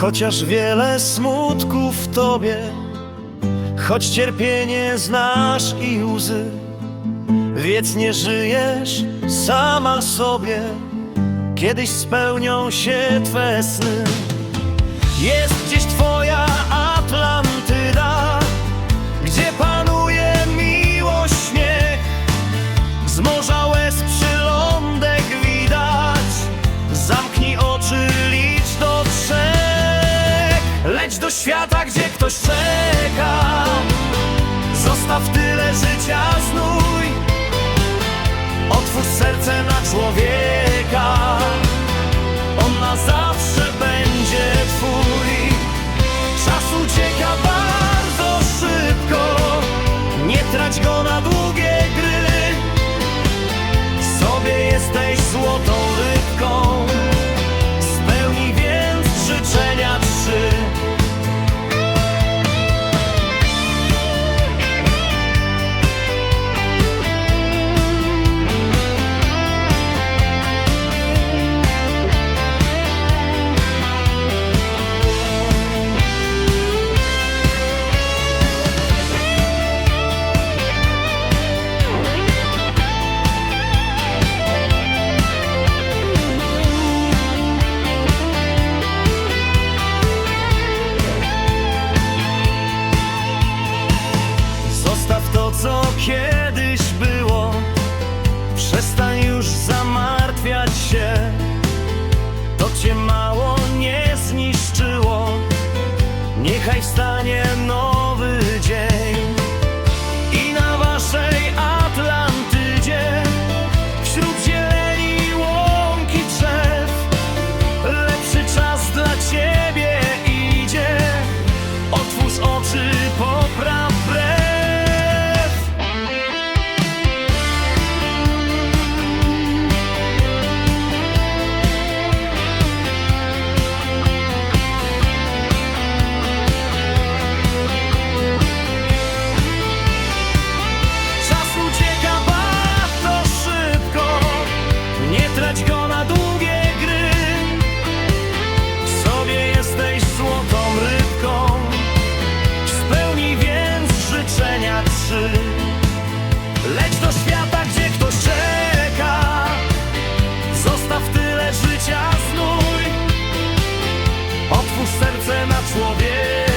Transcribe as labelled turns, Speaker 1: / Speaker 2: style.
Speaker 1: Chociaż wiele smutków w tobie Choć cierpienie znasz i łzy Wiedz nie żyjesz sama sobie. Kiedyś spełnią się twe sny. Jest gdzieś twoja ktoś czeka. Zostaw tyle życia znój. Otwórz serce na człowieka. On na zawsze będzie twój. Czas ucieka bardzo szybko. Nie trać go na długie gry. W sobie jesteś złotą rybką co kiedyś było. Przestań już zamartwiać się. To cię mało nie zniszczyło. Niechaj wstanie nowy Trać go na długie gry. Sobie jesteś złotą rybką. Spełnij więc życzenia trzy. Leć do świata, gdzie ktoś czeka Zostaw tyle życia znój. Otwórz serce na człowieka